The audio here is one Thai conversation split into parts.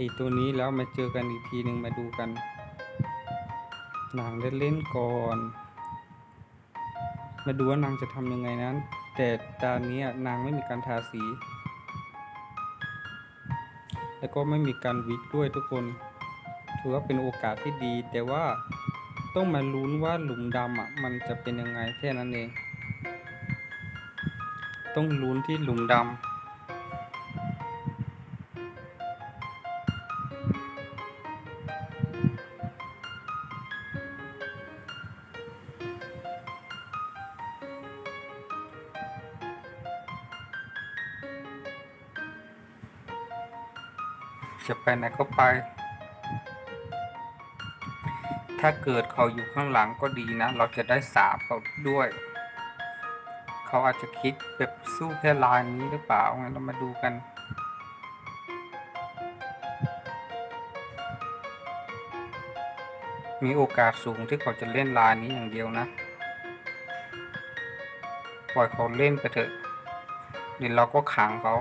ไอตัวนี้แล้วมาเจอกันอีกทีหนึ่งมาดูกันนางเล่นๆก่อน มาดูว่านางจะทำยังไงนั้น แต่ตอนนี้นางไม่มีการทาสี แล้วก็ไม่มีการวิกด้วยทุกคน ถือว่าเป็นโอกาสที่ดี แต่ว่าต้องมาลุ้นว่าหลุมดำอะมันจะเป็นยังไงแค่นั้นเอง ต้องลุ้นที่หลุมดำ จะไปไหนก็ไป ถ้าเกิดเขาอยู่ข้างหลังก็ดีนะ เราจะได้สาบเขาด้วย เขาอาจจะคิดแบบสู้แค่ลายนี้หรือเปล่างั้นเรามาดูกันมีโอกาสสูงที่เขาจะเล่นลายนี้อย่างเดียวนะ ปล่อยเขาเล่นไปเถอะเดี๋ยวเราก็ขังเขา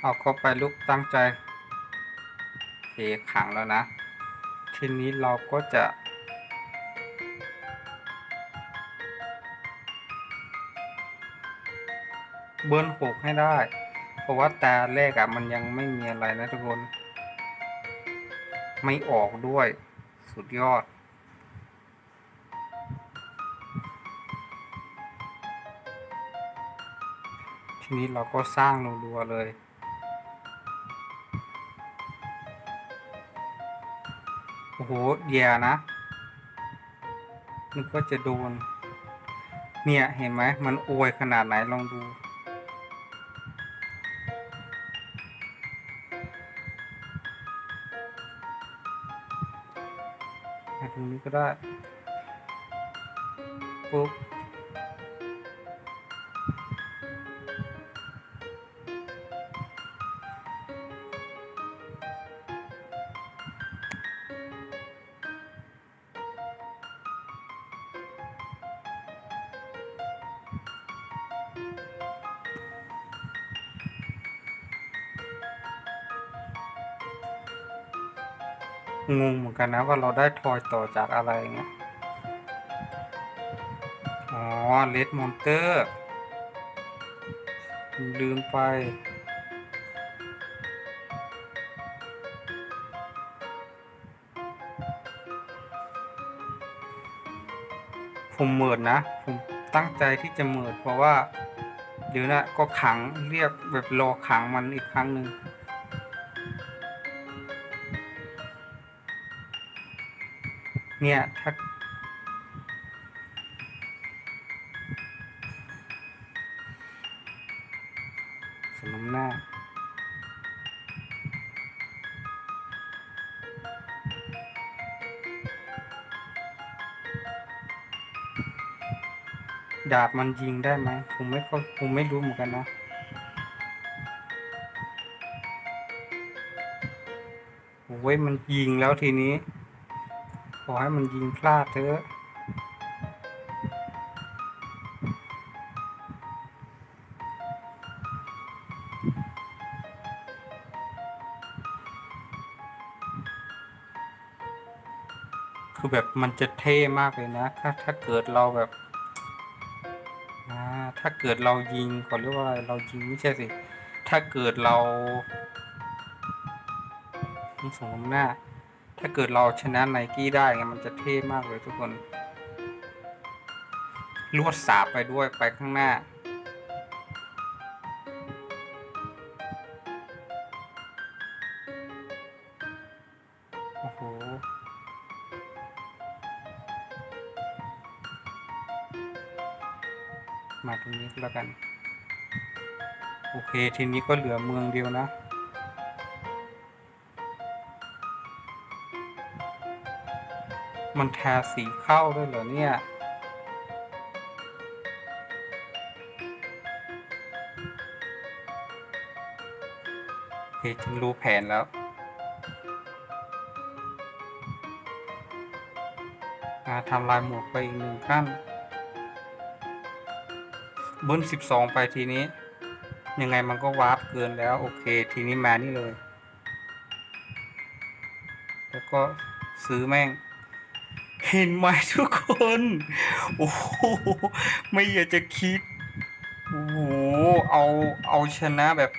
เอาเข้าไปลูกตั้งใจเทขังแล้วนะ ทีนี้เราก็จะเบิ้ลหกให้ได้ เพราะว่าตาแรกอะมันยังไม่มีอะไรนะทุกคน ไม่ออกด้วย สุดยอด นี้เราก็สร้างรัวๆเลยโอ้โหแย่นะนึกว่าจะโดน เนี่ยเห็นไหมมันอวยขนาดไหนลองดูตรงนี้ก็ได้ปุ๊บ งงเหมือนกันนะว่าเราได้ทอยต่อจากอะไรเงี้ย อ๋อเลดมอนเตอร์ลืมไป ผมเมิดนะ ผมตั้งใจที่จะเมิดเพราะว่า เดี๋ยวนะก็ขังเรียกแบบรอขังมันอีกครั้งหนึ่ง เนี่ยถ้าสมน้ำหน้าดาบมันยิงได้ไหมผมไม่เข้าผมไม่รู้เหมือนกันนะโอ้ยมันยิงแล้วทีนี้ อให้มันยิงพลาดเถอะคือแบบมันจะเท่มากเลยนะ ถ้าถ้าเกิดเราแบบถ้าเกิดเรายิงก่อนเรียกว่าอะไรเรายิงไม่ใช่สิ ถ้าเกิดเราสมหน้า ถ้าเกิดเราชนะไนกี้ได้ไงมันจะเท่มากเลยทุกคน ลวดสาบไปด้วยไปข้างหน้า โอ้โหมาตรงนี้แล้วกัน โอเค ทีนี้ก็เหลือเมืองเดียวนะ มันทาสีเข้าด้วยเหรอเนี่ย เฮ้ยฉันรู้แผนแล้ว ทำลายหมวกไปอีกหนึ่งขั้นเบิ้ลสิบสองไปทีนี้ ยังไงมันก็วาร์ปเกินแล้ว โอเค ทีนี้มานี่เลย แล้วก็ซื้อแม่ง เห็นไหมทุกคน โอ้โห ไม่อยากจะคิด โอ้โห เอา เอาชนะแบบ